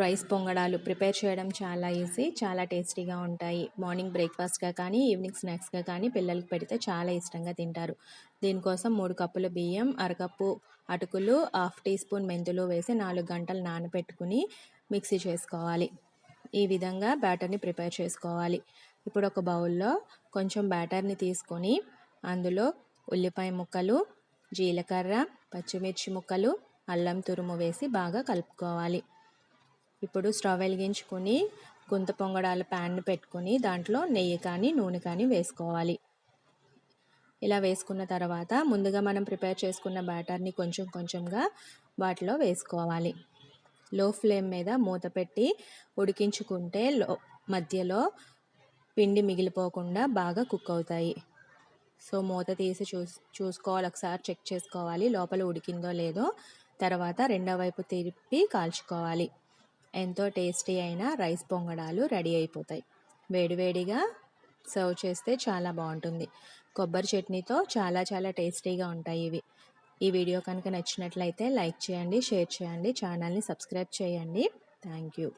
Rice పొంగడాలు prepare చేయడం చాలా easy చాలా టేస్టీగా ఉంటాయి. మార్నింగ్ బ్రేక్ఫాస్ట్గా కానీ ఈవినింగ్ స్నాక్స్గా కానీ పిల్లలకి పెడితే చాలా ఇష్టంగా తింటారు. దీనికోసం మూడు కప్పుల బియ్యం అరకప్పు అటుకులు హాఫ్ టీ స్పూన్ మెంతులు వేసి నాలుగు గంటలు నానబెట్టుకుని మిక్సీ చేసుకోవాలి. ఈ విధంగా బ్యాటర్ని ప్రిపేర్ చేసుకోవాలి. ఇప్పుడు ఒక బౌల్లో కొంచెం బ్యాటర్ని తీసుకొని అందులో ఉల్లిపాయ ముక్కలు జీలకర్ర పచ్చిమిర్చి ముక్కలు అల్లం తురుము వేసి బాగా కలుపుకోవాలి. ఇప్పుడు స్టవ్ వెలిగించుకొని గుంత పొంగడాల ప్యాన్ పెట్టుకొని దాంట్లో నెయ్యి కానీ నూనె కానీ వేసుకోవాలి. ఇలా వేసుకున్న తర్వాత ముందుగా మనం ప్రిపేర్ చేసుకున్న బ్యాటర్ని కొంచెం కొంచెంగా వాటిలో వేసుకోవాలి. లో ఫ్లేమ్ మీద మూత పెట్టి ఉడికించుకుంటే లో మధ్యలో పిండి మిగిలిపోకుండా బాగా కుక్ అవుతాయి. సో మూత తీసి చూస్ చూసుకోవాలి. ఒకసారి చెక్ చేసుకోవాలి లోపల ఉడికిందో లేదో. తర్వాత రెండో వైపు తిరిపి కాల్చుకోవాలి. ఎంతో టేస్టీ అయిన రైస్ పొంగడాలు రెడీ అయిపోతాయి. వేడివేడిగా సర్వ్ చేస్తే చాలా బాగుంటుంది. కొబ్బరి చట్నీతో చాలా చాలా టేస్టీగా ఉంటాయి ఇవి. ఈ వీడియో కనుక నచ్చినట్లయితే లైక్ చేయండి షేర్ చేయండి ఛానల్ని సబ్స్క్రైబ్ చేయండి. Thank you.